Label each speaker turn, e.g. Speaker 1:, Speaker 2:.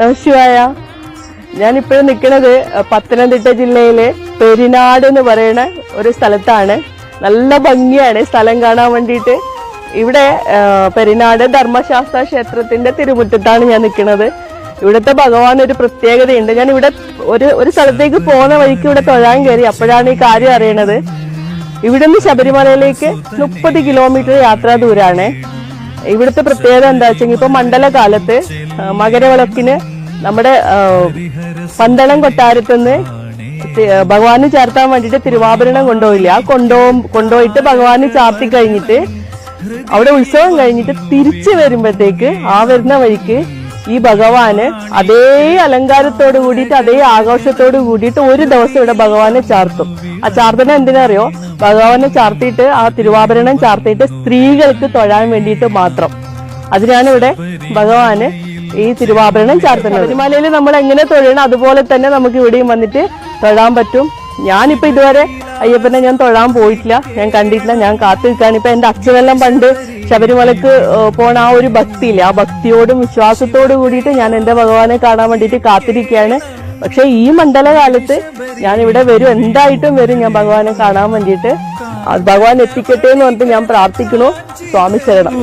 Speaker 1: നമശിവായ ഞാനിപ്പോഴും നിൽക്കുന്നത് പത്തനംതിട്ട ജില്ലയിലെ പെരിനാട് എന്ന് പറയുന്ന ഒരു സ്ഥലത്താണ്. നല്ല ഭംഗിയാണ് സ്ഥലം കാണാൻ വേണ്ടിയിട്ട്. ഇവിടെ പെരിനാട് ധർമ്മശാസ്ത്ര ക്ഷേത്രത്തിന്റെ തിരുമുറ്റത്താണ് ഞാൻ നിൽക്കുന്നത് ഇവിടുത്തെ ഭഗവാൻ ഒരു പ്രത്യേകതയുണ്ട്. ഞാൻ ഇവിടെ ഒരു ഒരു സ്ഥലത്തേക്ക് പോകുന്ന വഴിക്ക് ഇവിടെ തൊഴാൻ കയറി അപ്പോഴാണ് ഈ കാര്യം അറിയണത്. ഇവിടുന്ന് ശബരിമലയിലേക്ക് മുപ്പത് കിലോമീറ്റർ യാത്രാ ദൂരാണ്. ഇവിടുത്തെ പ്രത്യേകത എന്താ വെച്ചെങ്കിൽ ഇപ്പൊ മണ്ഡലകാലത്ത് മകരവിളക്കിന് നമ്മുടെ പന്തളം കൊട്ടാരത്തുനിന്ന് നിന്ന് ഭഗവാന് ചേർത്താൻ വേണ്ടിയിട്ട് തിരുവാഭരണം കൊണ്ടുപോയില്ല. ആ കൊണ്ടോ കൊണ്ടുപോയിട്ട് ഭഗവാന് ചാർത്തി കഴിഞ്ഞിട്ട് അവിടെ ഉത്സവം കഴിഞ്ഞിട്ട് തിരിച്ചു വരുമ്പോഴത്തേക്ക് ആ വരുന്ന വഴിക്ക് ഈ ഭഗവാന് അതേ അലങ്കാരത്തോട് കൂടിയിട്ട് അതേ ആഘോഷത്തോട് കൂടിയിട്ട് ഒരു ദിവസം ഇവിടെ ഭഗവാനെ ചാർത്തും. ആ ചാർത്തന എന്തിനറിയോ? ഭഗവാനെ ചാർത്തിയിട്ട് ആ തിരുവാഭരണം ചാർത്തിയിട്ട് സ്ത്രീകൾക്ക് തൊഴാൻ വേണ്ടിയിട്ട് മാത്രം. അതിനാണ് ഇവിടെ ഭഗവാന് ഈ തിരുവാഭരണം ചാർത്തുന്നത്. ശബരിമലയിൽ നമ്മൾ എങ്ങനെ തൊഴണം അതുപോലെ തന്നെ നമുക്ക് ഇവിടെയും വന്നിട്ട് തൊഴാൻ പറ്റും. ഞാനിപ്പോ ഇതുവരെ അയ്യപ്പനെ ഞാൻ തൊഴാൻ പോയിട്ടില്ല. ഞാൻ കണ്ടിട്ടില്ല ഞാൻ കാത്തു നിൽക്കാൻ ഇപ്പൊ എന്റെ അച്ഛനെല്ലാം പണ്ട് ശബരിമലക്ക് പോണ ആ ഒരു ഭക്തിയില്ലേ ആ ഭക്തിയോടും വിശ്വാസത്തോടും കൂടിയിട്ട് ഞാൻ എന്റെ ഭഗവാനെ കാണാൻ വേണ്ടിയിട്ട് കാത്തിരിക്കുകയാണ്. പക്ഷെ ഈ മണ്ഡലകാലത്ത് ഞാൻ ഇവിടെ വരും. എന്തായിട്ടും വരും ഞാൻ ഭഗവാനെ കാണാൻ വേണ്ടിയിട്ട്. ഭഗവാൻ എത്തിക്കട്ടെ എന്ന് പറഞ്ഞിട്ട് ഞാൻ പ്രാർത്ഥിക്കണു സ്വാമി ശരണം.